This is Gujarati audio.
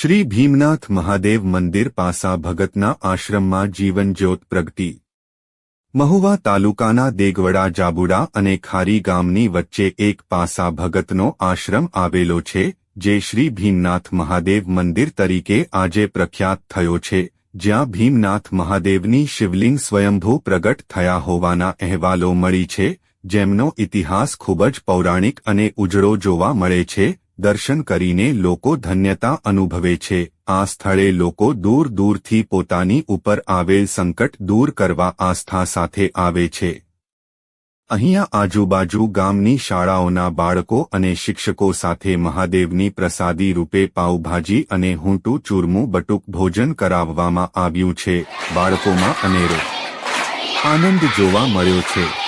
શ્રી ભીમનાથ મહાદેવ મંદિર પાસા ભગતના આશ્રમમાં જીવનજ્યોત પ્રગટી. મહુવા તાલુકાના દેગવડા, જાબુડા અને ખારી ગામની વચ્ચે એક પાસા ભગતનો આશ્રમ આવેલો છે, જે શ્રી ભીમનાથ મહાદેવ મંદિર તરીકે આજે પ્રખ્યાત થયો છે, જ્યાં ભીમનાથ મહાદેવની શિવલિંગ સ્વયંભૂ પ્રગટ થયા હોવાના અહેવાલો મળી છે, જેમનો ઇતિહાસ ખૂબ જ પૌરાણિક અને ઉજળો જોવા મળે છે દર્શન કરીને લોકો ધન્યતા અનુભવે છે. આ સ્થળે લોકો દૂર દૂરથી પોતાની ઉપર આવેલ સંકટ દૂર કરવા આસ્થા સાથે આવે છે. અહીંયા આજુબાજુ ગામની શાળાઓના બાળકો અને શિક્ષકો સાથે મહાદેવની પ્રસાદી રૂપે પાઉભાજી અને હુંટું, ચૂરમું, બટુક ભોજન કરાવવામાં આવ્યું છે. બાળકોમાં અનેરો આનંદ જોવા મળ્યો છે.